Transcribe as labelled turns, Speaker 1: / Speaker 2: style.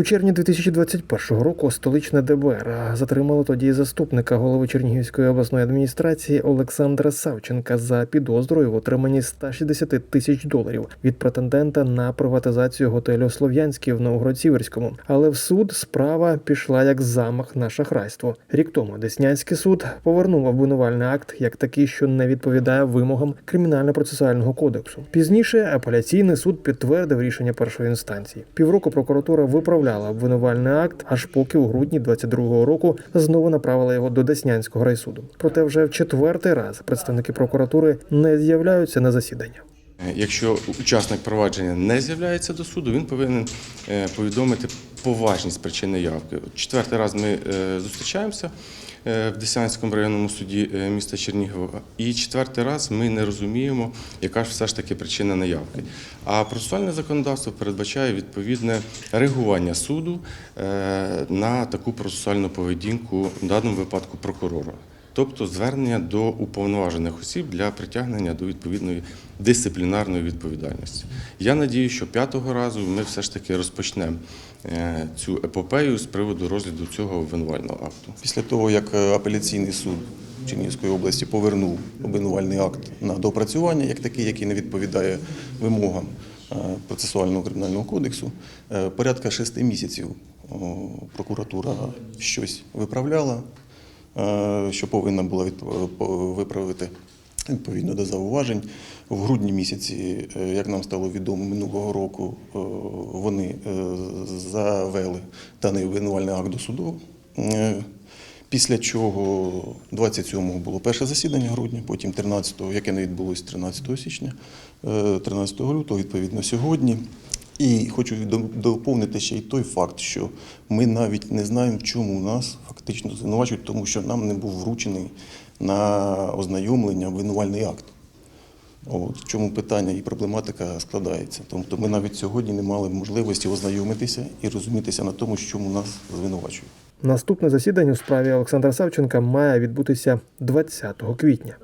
Speaker 1: У червні 2021 року столичне ДБР затримало тоді заступника голови Чернігівської обласної адміністрації Олександра Савченка за підозрою в отриманні 160 тисяч доларів від претендента на приватизацію готелю Слов'янський в Новгород-Сіверському. Але в суд справа пішла як замах на шахрайство. Рік тому Деснянський суд повернув обвинувальний акт як такий, що не відповідає вимогам кримінально-процесуального кодексу. Пізніше апеляційний суд підтвердив рішення першої інстанції. Півроку прокуратура виправляла обвинувальний акт, аж поки у грудні 22-го року знову направила його до Деснянського райсуду. Проте вже в четвертий раз представники прокуратури не з'являються на засідання.
Speaker 2: Якщо учасник провадження не з'являється до суду, він повинен е, повідомити поважність причини явки. Четвертий раз ми е, зустрічаємося е, в Деснянському районному суді е, міста Чернігова, і четвертий раз ми не розуміємо, яка ж все ж таки причина неявки. А процесуальне законодавство передбачає відповідне реагування суду е, на таку процесуальну поведінку, в даному випадку прокурора. Тобто звернення до уповноважених осіб для притягнення до відповідної дисциплінарної відповідальності. Я надію, що п'ятого разу ми все ж таки розпочнемо е, цю епопею з приводу розгляду цього обвинувального акту.
Speaker 3: Після того, як е, апеляційний суд Чернігівської області повернув обвинувальний акт на допрацювання, як такий, який не відповідає вимогам е, процесуального кримінального кодексу, порядка шести місяців прокуратура щось виправляла, що повинна була виправити. Відповідно до зауважень, в грудні місяці, е, як нам стало відомо минулого року, е, вони е, завели даний обвинувальний акт до суду. Е, Після чого 27-го було перше засідання грудня, потім 13-го, яке не відбулося 13 січня, е, 13 лютого, відповідно, сьогодні. І хочу доповнити ще й той факт, що ми навіть не знаємо, чому нас фактично звинувачують, тому що нам не був вручений на ознайомлення обвинувальний акт. От, в чому питання і проблематика складається. Тобто ми навіть сьогодні не мали можливості ознайомитися і розумітися на тому, чому нас звинувачують.
Speaker 1: Наступне засідання у справі Олександра Савченка має відбутися 20 квітня.